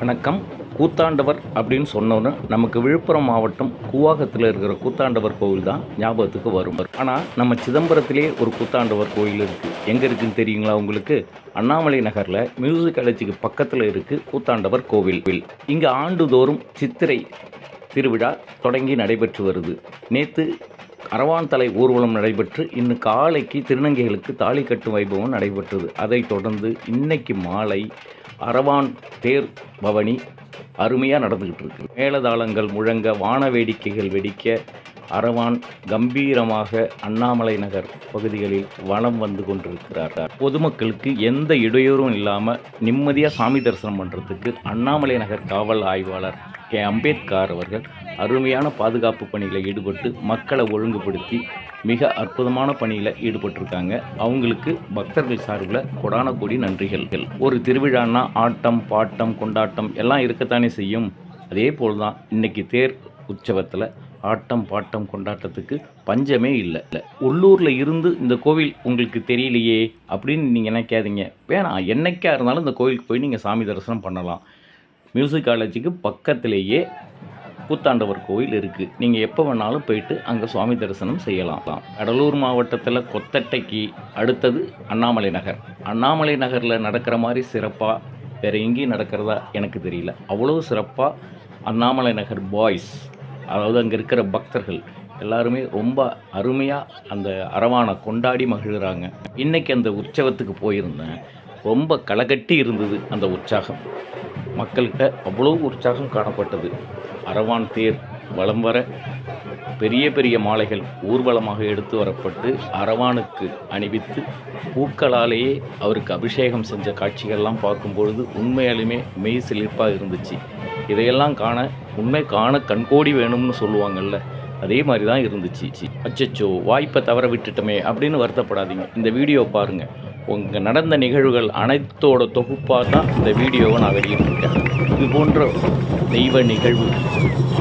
வணக்கம். கூத்தாண்டவர் அப்படின்னு சொன்னோன்னு நமக்கு விழுப்புரம் மாவட்டம் கூவாகத்தில் இருக்கிற கூத்தாண்டவர் கோவில் தான் ஞாபகத்துக்கு வரும். ஆனால் நம்ம சிதம்பரத்திலே ஒரு கூத்தாண்டவர் கோயில் இருக்குது எங்கே இருக்குன்னு தெரியுங்களா உங்களுக்கு? அண்ணாமலை நகரில் மியூசிக் காலேஜுக்கு பக்கத்தில் இருக்குது கூத்தாண்டவர் கோவில். இங்கே ஆண்டுதோறும் சித்திரை திருவிழா தொடங்கி நடைபெற்று வருது. நேற்று அரவான் தலை ஊர்வலம் நடைபெற்று இன்னும் காலைக்கு திருநங்கைகளுக்கு தாலி கட்டும் வைபவம் நடைபெற்றது. அதைத் தொடர்ந்து இன்னைக்கு மாலை அரவான் தேர் பவனி அருமையாக நடந்துக்கிட்டு இருக்கு. மேலதாளங்கள் முழங்க வான வேடிக்கைகள் வெடிக்க அரவான் கம்பீரமாக அண்ணாமலை நகர் பகுதிகளில் வலம் வந்து கொண்டிருக்கிறார். பொதுமக்களுக்கு எந்த இடையூறும் இல்லாமல் நிம்மதியாக சாமி தரிசனம் பண்ணுறதுக்கு அண்ணாமலை நகர் காவல் ஆய்வாளர் கே. அம்பேத்கர் அவர்கள் அருமையான பாதுகாப்பு பணியில் ஈடுபட்டு மக்களை ஒழுங்குபடுத்தி மிக அற்புதமான பணியில் ஈடுபட்டிருக்காங்க. அவங்களுக்கு பக்தர்கள் சார்பில் கொடான கொடி நன்றிகள். ஒரு திருவிழான்னா ஆட்டம் பாட்டம் கொண்டாட்டம் எல்லாம் இருக்கத்தானே செய்யும். அதே போல் தான் இன்னைக்கு தேர் உற்சவத்தில் ஆட்டம் பாட்டம் கொண்டாட்டத்துக்கு பஞ்சமே இல்லை. இல்லை உள்ளூரில் இருந்து இந்த கோவில் உங்களுக்கு தெரியலையே அப்படின்னு நீங்கள் நினைக்காதீங்க. வேணாம் என்றைக்கா இருந்தாலும் இந்த கோவிலுக்கு போய் நீங்கள் சாமி தரிசனம் பண்ணலாம். மியூசிக் காலேஜுக்கு பக்கத்திலேயே கூத்தாண்டவர் கோவில் இருக்குது நீங்கள் எப்போ வேணாலும் போயிட்டு அங்கே சுவாமி தரிசனம் செய்யலாம். கடலூர் மாவட்டத்தில் கொத்தட்டைக்கு அடுத்தது அண்ணாமலை நகர். அண்ணாமலை நகரில் நடக்கிற மாதிரி சிறப்பாக வேறு எங்கேயும் நடக்கிறதா எனக்கு தெரியல. அவ்வளோ சிறப்பாக அண்ணாமலை நகர் பாய்ஸ் அதாவது அங்கே இருக்கிற பக்தர்கள் எல்லாருமே ரொம்ப அருமையாக அந்த அரவானை கொண்டாடி மகிழ்கிறாங்க. இன்றைக்கி அந்த உற்சவத்துக்கு போயிருந்தேன். ரொம்ப களைகட்டி இருந்தது அந்த உற்சாகம். மக்கள்கிட்ட அவ்வளோ உற்சாகம் காணப்பட்டது. அரவான் தேர் வலம் வர பெரிய பெரிய மாலைகள் ஊர்வலமாக எடுத்து வரப்பட்டு அரவானுக்கு அணிவித்து பூக்களாலேயே அவருக்கு அபிஷேகம் செஞ்ச காட்சிகள்லாம் பார்க்கும்பொழுது உண்மையாலுமே மெய் சிலிர்ப்பாக இருந்துச்சு. இதையெல்லாம் காண உண்மை காண கண்கோடி வேணும்னு சொல்லுவாங்கல்ல அதே மாதிரி தான் இருந்துச்சு அச்சச்சோ வாய்ப்பை தவற விட்டுட்டோமே அப்படின்னு வருத்தப்படாதீங்க. இந்த வீடியோ பாருங்கள் உங்கள் நடந்த நிகழ்வுகள் அனைத்தோட தொகுப்பாக தான் இந்த வீடியோவை நான் வெளியிட்டிருக்கேன். இது போன்ற தெய்வ நிகழ்வு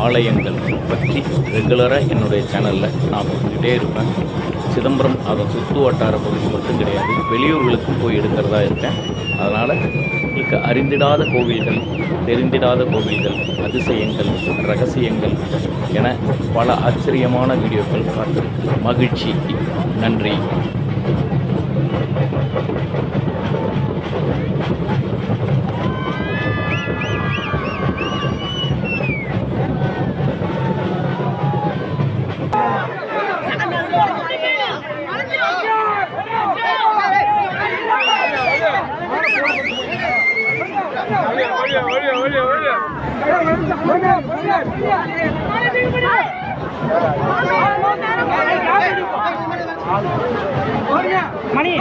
ஆலயங்கள் பற்றி ரெகுலராக என்னுடைய சேனலில் நான் போட்டுக்கிட்டே இருப்பேன். சிதம்பரம் அதை சுற்று வட்டார பகுதி மட்டும் கிடையாது. வெளியூர்களுக்கும் போய் எடுக்கிறதா இருக்கேன். அதனால் உங்களுக்கு அறிந்திடாத கோவில்கள் தெரிந்திடாத கோவில்கள் அதிசயங்கள் ரகசியங்கள் என பல ஆச்சரியமான வீடியோக்கள் காத்திருக்கு மகிழ்ச்சி. நன்றி. மணி